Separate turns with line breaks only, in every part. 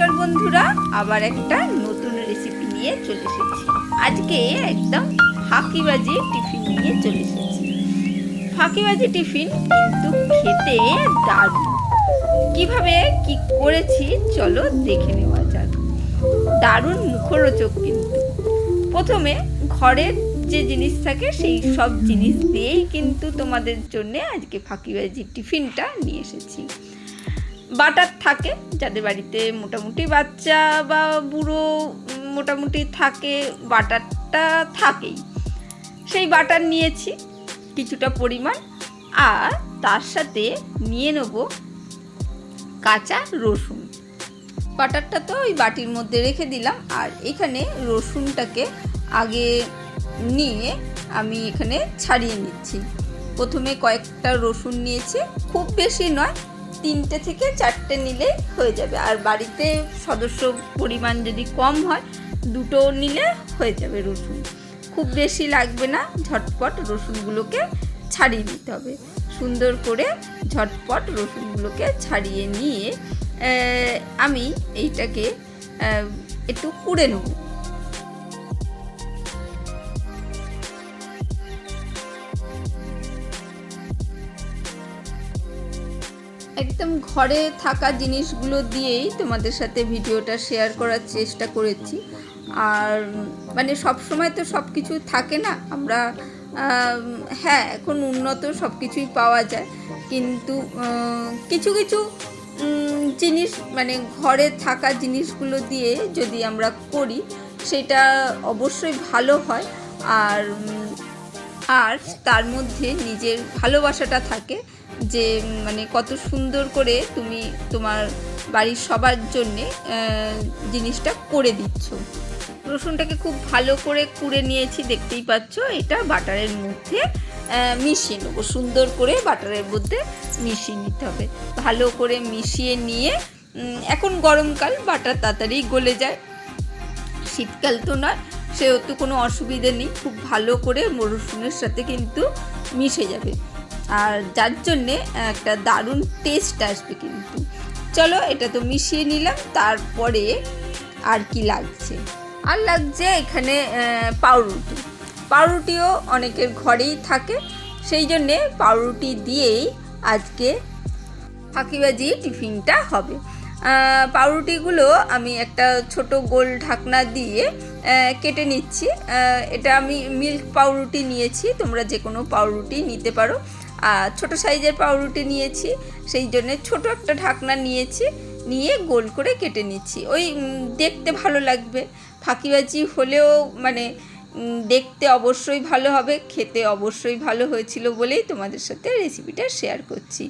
নমস্কার বন্ধুরা, আবার একটা নতুন রেসিপি নিয়ে চলে এসেছি। আজকে একদম ফাঁকিবাজি টিফিন নিয়ে চলে এসেছি। ফাঁকিবাজি টিফিন কিন্তু খেতে দারুণ। কীভাবে, কি করেছি, চলো দেখে নেওয়া যাক। দারুণ মুখরোচক কিন্তু। প্রথমে ঘরের যে জিনিস থাকে, সেই সব জিনিস দিয়েই কিন্তু তোমাদের জন্য আজকে ফাঁকিবাজি টিফিনটা নিয়ে এসেছি। বাটার থাকে, যাদের বাড়িতে মোটামুটি বাচ্চা বা বুড়ো মোটামুটি থাকে, বাটারটা থাকেই। সেই বাটার নিয়েছি, কিছুটা পরিমাণ, আর তার সাথে নিয়ে নেব কাঁচা রসুন। বাটারটা তো ওই বাটির মধ্যে রেখে দিলাম, আর এখানে রসুনটাকে আগে নিয়ে আমি এখানে ছাড়িয়ে নিচ্ছি। প্রথমে কয়েকটা রসুন নিয়েছি, খুব বেশি নয় তিনটে থেকে চারটে নিলে হয়ে যাবে। আর বাড়িতে সদস্য পরিমাণ যদি কম হয়, দুটো নিলে হয়ে যাবে রসুন। খুব বেশি লাগবে না, ঝটপট রসুনগুলোকে ছাড়িয়ে নিতে হবে। সুন্দর করে ঝটপট রসুনগুলোকে ছাড়িয়ে নিয়ে আমি এইটাকে একটু কুড়ে নেব। একদম ঘরে থাকা জিনিসগুলো দিয়েই তোমাদের সাথে ভিডিওটা শেয়ার করার চেষ্টা করেছি। আর মানে সব সময় তো সব কিছু থাকে না, আমরা হ্যাঁ এখন উন্নত সব কিছুই পাওয়া যায়। কিন্তু কিছু কিছু জিনিস মানে ঘরে থাকা জিনিসগুলো দিয়ে যদি আমরা করি, সেটা অবশ্যই ভালো হয়। আর আর তার মধ্যে নিজের ভালোবাসাটা থাকে। যে মানে কত সুন্দর করে তুমি তোমার বাড়ির সবার জন্যে জিনিসটা করে দিচ্ছ। রসুনটাকে খুব ভালো করে কুড়ে নিয়েছি, দেখতেই পাচ্ছ। এটা বাটারের মধ্যে মিশিয়ে নেব। সুন্দর করে বাটারের মধ্যে মিশিয়ে নিতে হবে। ভালো করে মিশিয়ে নিয়ে এখন গরমকাল বাটার তাড়াতাড়ি গলে যায়। শীতকাল তো নয়, সেহেতু কোনো অসুবিধে নেই। খুব ভালো করে রসুনের সাথে কিন্তু মিশে যাবে। আর যার জন্যে একটা দারুণ টেস্ট আসবে কিন্তু। চলো, এটা তো মিশিয়ে নিলাম, তারপরে আর কি লাগছে? আর লাগছে এখানে পাউরুটি। পাউরুটিও অনেকের ঘরেই থাকে, সেই জন্যে পাউরুটি দিয়েই আজকে ফাঁকিবাজি টিফিনটা হবে। পাউরুটিগুলো আমি একটা ছোট গোল ঢাকনা দিয়ে কেটে নিচ্ছি। এটা আমি মিল্ক পাউরুটি নিয়েছি, তোমরা যে কোনো পাউরুটি নিতে পারো। আর ছোট সাইজের পাউরুটি নিয়েছি, সেই জন্যে ছোট একটা ঢাকনা নিয়েছি, নিয়ে গোল করে কেটে নিচ্ছি। ওই দেখতে ভালো লাগবে। ফাঁকিবাজি হলেও মানে দেখতে অবশ্যই ভালো হবে, খেতে অবশ্যই ভালো হয়েছিল বলেই তোমাদের সাথে রেসিপিটা শেয়ার করছি।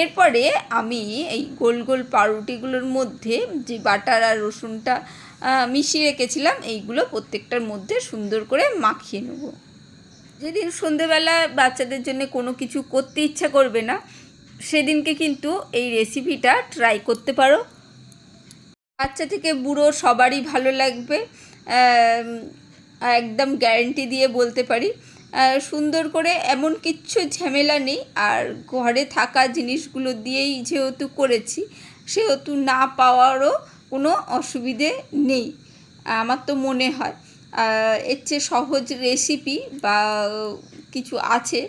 এরপরে আমি এই গোল গোল পাউরুটিগুলোর মধ্যে যে বাটার আর রসুনটা মিশিয়ে রেখেছিলাম, এইগুলো প্রত্যেকটার মধ্যে সুন্দর করে মাখিয়ে নেব। যেদিন সন্ধেবেলা বাচ্চাদের জন্য কোনো কিছু করতে ইচ্ছা করবে না, সেদিনকে কিন্তু এই রেসিপিটা ট্রাই করতে পারো। বাচ্চা থেকে বুড়ো সবারই ভালো লাগবে একদম গ্যারেন্টি দিয়ে বলতে পারি। সুন্দর করে এমন কিচ্ছু ঝামেলা নেই, আর ঘরে থাকা জিনিসগুলো দিয়েই যেহেতু করেছি, সেহেতু না পাওয়ারও কোনো অসুবিধে নেই, আমার তো মনে হয়। এর চেয়ে সহজ রেসিপি বা কিছু আছে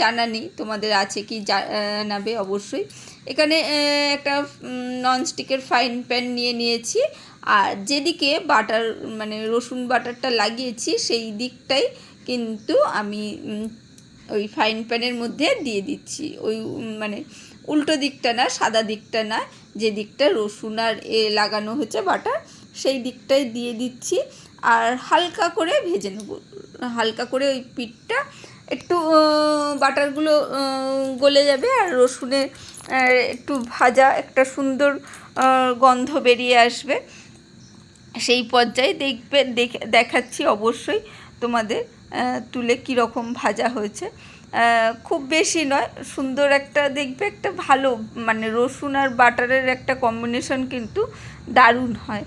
জানা নেই, তোমাদের আছে কি জানাবে অবশ্যই। এখানে একটা ননস্টিকের ফাইন প্যান নিয়ে নিয়েছি, আর যেদিকে বাটার মানে রসুন বাটারটা লাগিয়েছি, সেই দিকটাই কিন্তু আমি ওই ফাইন প্যানের মধ্যে দিয়ে দিচ্ছি। ওই মানে উল্টো দিকটা না, সাদা দিকটা না, যে দিকটা রসুন আর এ লাগানো হচ্ছে বাটার, সেই দিকটাই দিয়ে দিচ্ছি। আর হালকা করে ভেজে নেব। হালকা করে ওই পিঠটা একটু বাটারগুলো গলে যাবে আর রসুনে একটু ভাজা একটা সুন্দর গন্ধ বেরিয়ে আসবে। সেই পর্যায়ে দেখবে, দেখে, দেখাচ্ছি অবশ্যই তোমাদের তুলে কীরকম ভাজা হয়েছে। খুব বেশি নয়, সুন্দর একটা দেখবে একটা ভালো মানে রসুন আর বাটারের একটা কম্বিনেশন কিন্তু দারুণ হয়।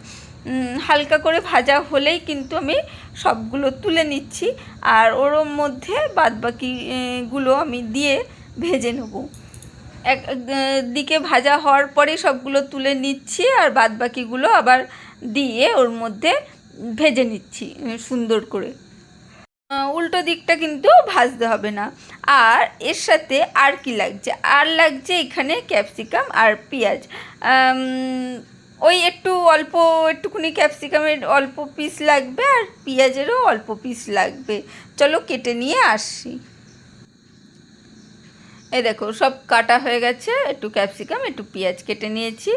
হালকা করে ভাজা হলেই কিন্তু আমি সবগুলো তুলে নিচ্ছি। আর ওর মধ্যে বাদবাকি আহ, আমি দিয়ে ভেজে নেব। এক দিকে ভাজা হওয়ার পরে সবগুলো তুলে নিচ্ছি আর বাদ বাকিগুলো আবার দিয়ে ওর মধ্যে ভেজে নিচ্ছি সুন্দর করে। উল্টো দিকটা কিন্তু ভাজতে হবে না। আর এর সাথে আর কি লাগছে? আর লাগছে এখানে ক্যাপসিকাম আর পেঁয়াজ। ওই একটু অল্প, একটুখানি ক্যাপসিকামের অল্প পিস লাগবে আর পেঁয়াজেরও অল্প পিস লাগবে। চলো কেটে নিয়ে আসি। এই দেখো, সব কাটা হয়ে গেছে। একটু ক্যাপসিকাম একটু পেঁয়াজ কেটে নিয়েছি।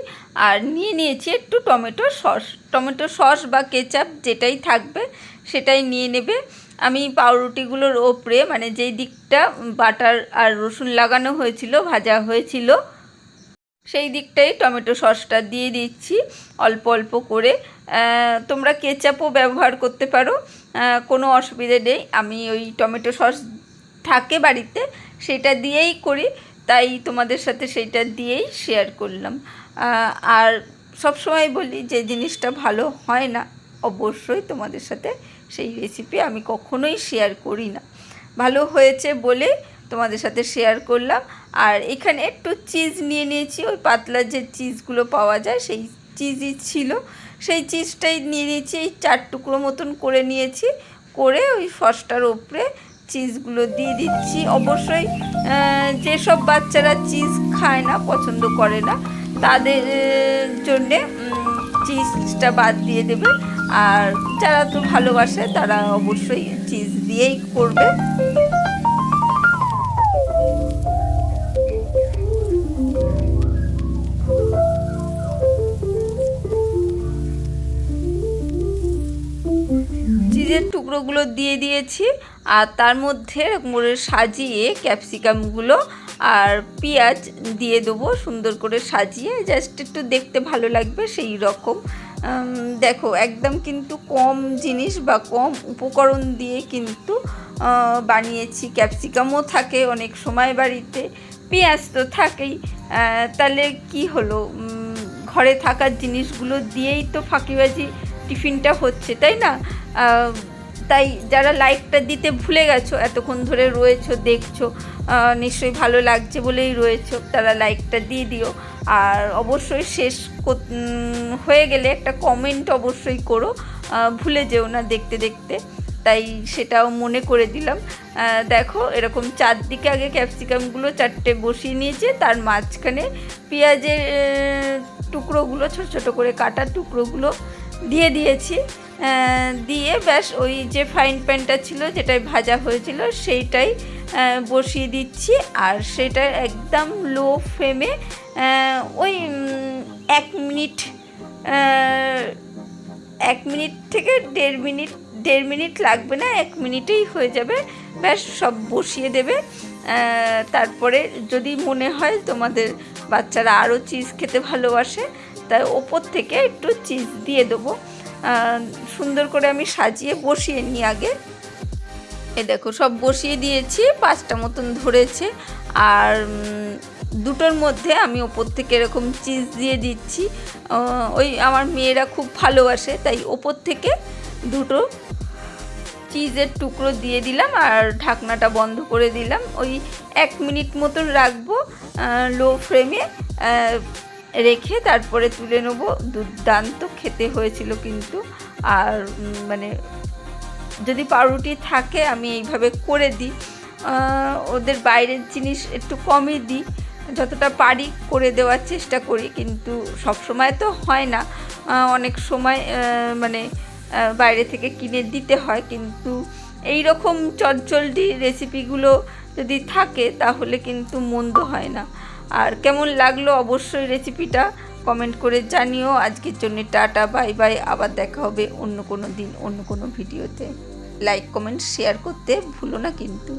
আর নিয়ে নিয়েছি একটু টমেটো সস। টমেটো সস বা কেচাপ যেটাই থাকবে, সেটাই নিয়ে নেবে। আমি পাউরুটিগুলোর ওপরে মানে যেই দিকটা বাটার আর রসুন লাগানো হয়েছিল, ভাজা হয়েছিল সেই দিকটাই টমেটো সসটা দিয়ে দিচ্ছি। অল্প অল্প করে। তোমরা কেচাপও ব্যবহার করতে পারো। কোনো অসুবিধে নেই। আমি ওই টমেটো সস থাকে বাড়িতে, সেটা দিয়েই করি। তাই তোমাদের সাথে সেইটা দিয়েই শেয়ার করলাম। আর সবসময় বলি যে জিনিসটা ভালো হয় না, অবশ্যই তোমাদের সাথে সেই রেসিপি আমি কখনোই শেয়ার করি না। ভালো হয়েছে বলে তোমাদের সাথে শেয়ার করলাম। আর এখানে একটু চিজ নিয়ে নিয়েছি, ওই পাতলা যে চিজগুলো পাওয়া যায়, সেই চিজই ছিল। সেই চিজটাই নিয়ে নিয়েছি, এই চার টুকরো মতন করে নিয়েছি। করে ওই সসটার ওপরে চিজগুলো দিয়ে দিচ্ছি। অবশ্যই যেসব বাচ্চারা চিজ খায় না, পছন্দ করে না, তাদের জন্যে চিজটা বাদ দিয়ে দেবে। আর যারা তো ভালোবাসে, তারা অবশ্যই চিজ দিয়েই করবে। টুকরোগুলো দিয়ে দিয়েছি আর তার মধ্যে মোড়ে সাজিয়ে ক্যাপসিকামগুলো আর পেঁয়াজ দিয়ে দেবো সুন্দর করে সাজিয়ে। জাস্ট একটু দেখতে ভালো লাগবে সেই রকম। দেখো, একদম কিন্তু কম জিনিস বা কম উপকরণ দিয়ে কিন্তু বানিয়েছি। ক্যাপসিকামও থাকে অনেক সময় বাড়িতে, পেঁয়াজ তো থাকেই। তাহলে কি হলো? ঘরে থাকার জিনিসগুলো দিয়েই তো ফাঁকিবাজি টিফিনটা হচ্ছে, তাই না? তাই যারা লাইকটা দিতে ভুলে গেছো, এতক্ষণ ধরে রয়েছো, দেখছ নিশ্চয়ই ভালো লাগছে বলেই রয়েছো, তারা লাইকটা দিয়ে দিও। আর অবশ্যই শেষ হয়ে গেলে একটা কমেন্ট অবশ্যই করো ভুলে যেও না দেখতে দেখতে। তাই সেটাও মনে করে দিলাম। দেখো, এরকম চারদিকে আগে ক্যাপসিকামগুলো চারটে বসিয়ে নিয়েছে, তার মাঝখানে পেঁয়াজের টুকরোগুলো, ছোট ছোট করে কাটা টুকরোগুলো দিয়ে দিয়েছি। দিয়ে ব্যাস ওই যে ফ্রাইং প্যানটা ছিল, যেটাই ভাজা হয়েছিল, সেইটাই বসিয়ে দিচ্ছি। আর সেটা একদম লো ফ্লেমে ওই এক মিনিট এক মিনিট থেকে দেড় মিনিট দেড় মিনিট লাগবে না, এক মিনিটেই হয়ে যাবে। ব্যাস সব বসিয়ে দেবে। তারপরে যদি মনে হয় তোমাদের বাচ্চারা আরও চিজ খেতে ভালোবাসে, তাই ওপর থেকে একটু চিজ দিয়ে দেবো। সুন্দর করে আমি সাজিয়ে বসিয়ে নিই আগে। এ দেখো, সব বসিয়ে দিয়েছি, পাঁচটা মতন ধরেছে। আর দুটোর মধ্যে আমি ওপর থেকে এরকম চিজ দিয়ে দিচ্ছি। ওই আমার মেয়েরা খুব ভালোবাসে, তাই ওপর থেকে দুটো চিজের টুকরো দিয়ে দিলাম আর ঢাকনাটা বন্ধ করে দিলাম। ওই এক মিনিট মতন রাখব লো ফ্লেমে রেখে তারপরে তুলে নেব। দুর্দান্ত খেতে হয়েছিল কিন্তু। আর মানে যদি পাউরুটি থাকে আমি এইভাবে করে দিই। ওদের বাইরের জিনিস একটু কমই দিই। যতটা পারি করে দেওয়ার চেষ্টা করি কিন্তু সব সময় তো হয় না। অনেক সময় মানে বাইরে থেকে কিনে দিতে হয় কিন্তু এই রকম চটজলদি রেসিপিগুলো যদি থাকে তাহলে কিন্তু মন্দ হয় না। আর কেমন লাগল অবশ্যই রেসিপিটা কমেন্ট করে জানিও। আজকের জন্য টাটা বাই বাই আবার দেখা হবে অন্য কোনো দিন, অন্য কোনো ভিডিওতে লাইক কমেন্ট শেয়ার করতে ভুলো না কিন্তু।